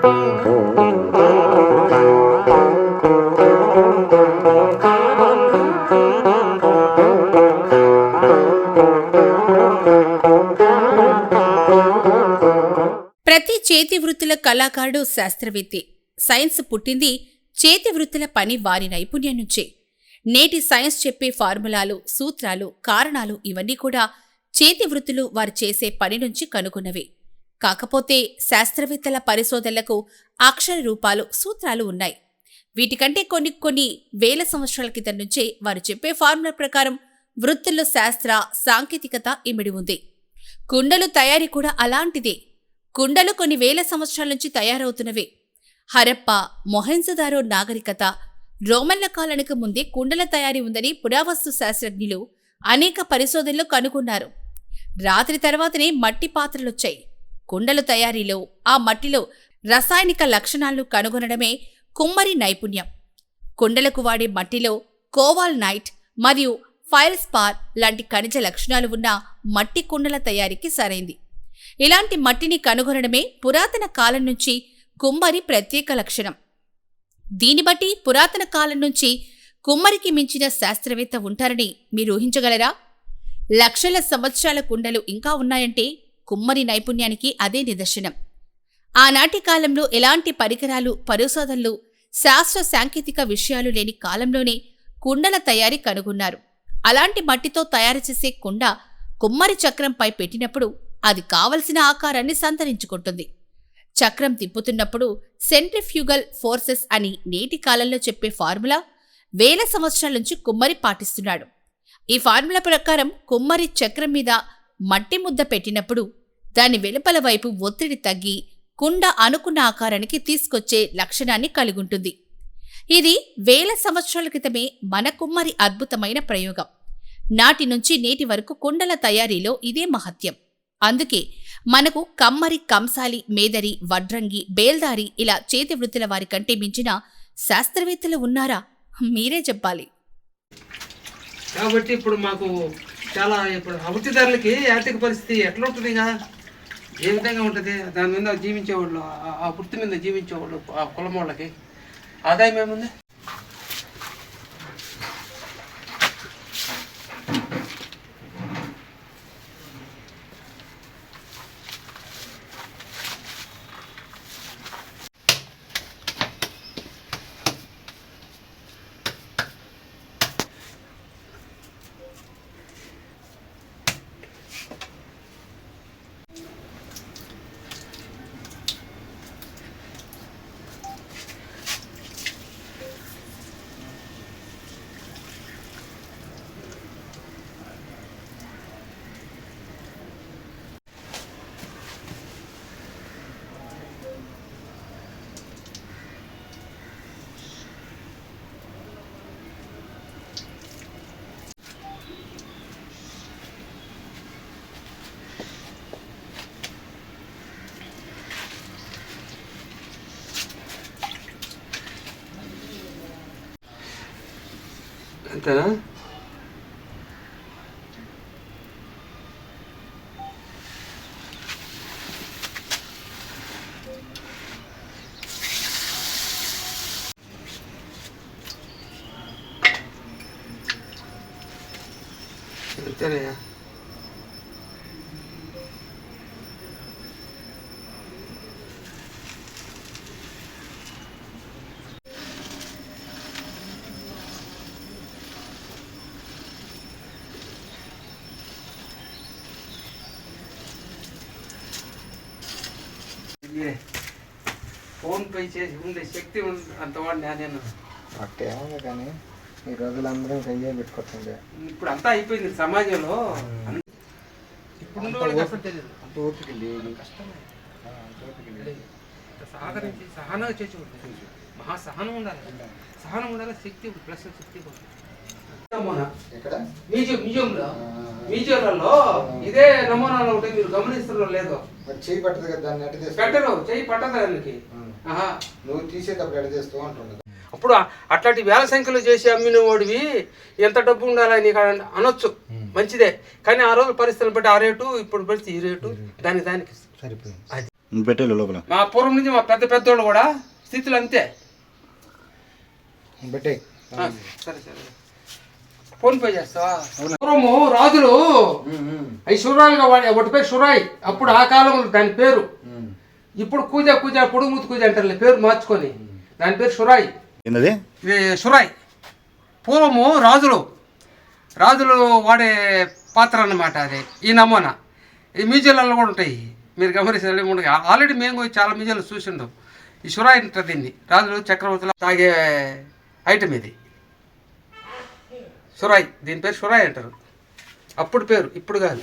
ప్రతి చేతి వృత్తుల కళాకారుడు శాస్త్రవేత్తే. సైన్స్ పుట్టింది చేతి వృత్తుల పని వారి నైపుణ్యం నుంచే. నేటి సైన్స్ చెప్పే ఫార్ములాలు సూత్రాలు కారణాలు ఇవన్నీ కూడా చేతి వృత్తులు వారు చేసే పని నుంచి కనుగొన్నవే. కాకపోతే శాస్త్రవేత్తల పరిశోధనలకు అక్షర రూపాలు సూత్రాలు ఉన్నాయి. వీటికంటే కొన్ని కొన్ని వేల సంవత్సరాల క్రితం నుంచే వారు చెప్పే ఫార్ములా ప్రకారం వృత్తుల్లో శాస్త్ర సాంకేతికత ఇమిడి ఉంది. కుండలు తయారీ కూడా అలాంటిదే. కుండలు కొన్ని వేల సంవత్సరాల నుంచి తయారవుతున్నవే. హరప్ప మొహెంజదారో నాగరికత రోమన్ల కాలానికి ముందే కుండల తయారీ ఉందని పురావస్తు శాస్త్రజ్ఞులు అనేక పరిశోధనలు కనుగొన్నారు. రాత్రి తర్వాతనే మట్టి పాత్రలొచ్చాయి. కుండల తయారీలో ఆ మట్టిలో రసాయనిక లక్షణాలను కనుగొనడమే కుమ్మరి నైపుణ్యం. కుండలకు వాడే మట్టిలో కోవాల్ నైట్ మరియు ఫైర్ స్పార్ లాంటి ఖనిజ లక్షణాలు ఉన్న మట్టి కుండల తయారీకి సరైంది. ఇలాంటి మట్టిని కనుగొనడమే పురాతన కాలం నుంచి కుమ్మరి ప్రత్యేక లక్షణం. దీన్ని బట్టి పురాతన కాలం నుంచి కుమ్మరికి మించిన శాస్త్రవేత్త ఉంటారని మీరు ఊహించగలరా? లక్షల సంవత్సరాల కుండలు ఇంకా ఉన్నాయంటే కుమ్మరి నైపుణ్యానికి అదే నిదర్శనం. ఆనాటి కాలంలో ఎలాంటి పరికరాలు పరిశోధనలు శాస్త్ర సాంకేతిక విషయాలు లేని కాలంలోనే కుండల తయారీ కనుగొన్నారు. అలాంటి మట్టితో తయారు చేసే కుండ కుమ్మరి చక్రంపై పెట్టినప్పుడు అది కావలసిన ఆకారాన్ని సంతరించుకుంటుంది. చక్రం తిప్పుతున్నప్పుడు సెంట్రిఫ్యూగల్ ఫోర్సెస్ అని నేటి కాలంలో చెప్పే ఫార్ములా వేల సంవత్సరాల నుంచి కుమ్మరి పాటిస్తున్నాడు. ఈ ఫార్ములా ప్రకారం కుమ్మరి చక్రం మీద మట్టి ముద్ద పెట్టినప్పుడు దాని వెలుపల వైపు ఒత్తిడి తగ్గి కుండ అనుకున్న ఆకారానికి తీసుకొచ్చే లక్షణాన్ని కలిగుంటుంది. ఇది వేల సంవత్సరాల క్రితమే మన కుమ్మరి అద్భుతమైన ప్రయోగం. నాటి నుంచి నేటి వరకు కుండల తయారీలో ఇదే మహత్యం. అందుకే మనకు కమ్మరి కంసాలి మేదరి వడ్రంగి బేల్దారి ఇలా చేతి వృత్తుల వారి కంటే మించిన శాస్త్రవేత్తలు ఉన్నారా? మీరే చెప్పాలి. కాబట్టి ఇప్పుడు మాకు చాలా ఇప్పుడు అభివృద్ధిదారులకి ఆర్థిక పరిస్థితి ఎట్లా ఉంటుంది ఏ విధంగా ఉంటుంది? దాని మీద జీవించేవాళ్ళు ఆ- వృత్తి మీద జీవించేవాళ్ళు ఆ కులం వాళ్ళకి ఆదాయం ఏముంది? అంతేనా అంతేనయ్యా ఇదే. ఫోన్ పే చేసి ఉండే శక్తి ఉంది అంతవాడు నేను. అట్టే కానీ ఈ రోజులందరూ ఇంకా అయ్యే పెట్టుకోవచ్చండి ఇప్పుడు అంతా అయిపోయింది సమాజంలో. ఇప్పుడు ఓపిక లేదు. సహకరించి సహనంగా చేసి ఉంటుంది మహా సహనం ఉండాలి. సహనం ఉండాలి శక్తి ఉంది ప్లస్ శక్తి మ్యూజియంలో. ఆ, మ్యూజియంలలో ఇదే నమూనాలో ఉంటే మీరు గమనిస్తారో లేదో? చేయి పట్టదు కదా దాన్ని తీస్తావు పెట్టరు చెయ్యి పట్టదు దానికి ఆహా. నువ్వు తీసేటప్పుడు ఎట్ట చేస్తావు అంటుండదు అప్పుడు అట్లాంటి వేల సంఖ్యలో చేసి అమ్మిన వాడివి ఎంత డబ్బు ఉండాలని నీకు అన- అనొచ్చు. మంచిదే. కానీ ఆ రోజు పరిస్థితులను బట్టి ఆ రేటు ఇప్పుడు పరిస్థితి ఈ రేటు దానికి దానికి. సరిపోయింది. లోపల. మా పూర్వం నుంచి మా పెద్ద పెద్దోళ్ళు కూడా స్థితులు అంతే. పెట్టే సరే సరే. ఫోన్ పే చేస్తావా? పూర్వము రాజులు అవి సురాలుగా వాడే ఒకటి పేరు సురాయి అప్పుడు ఆ కాలంలో దాని పేరు. ఇప్పుడు కూజ కూజ పొడుగుముతు కూజ అంటారు పేరు మార్చుకొని. దాని పేరు సురాయి ఏంటది ఇది సురాయి పూర్వము రాజులు రాజులు వాడే పాత్ర అన్నమాట అది ఈ నమూనా. ఈ మ్యూజియంలలో కూడా ఉంటాయి. మీరు గమనించాలి ఆల్రెడీ మేము చాలా మ్యూజియంలు చూసిండం. ఈ సురాయి అంటారు దీన్ని. రాజులు చక్రవర్తులు తాగే ఐటమ్ ఇది. సురాయి దీని పేరు సురాయి అంటారు. అప్పుడు పేరు ఇప్పుడు కాదు.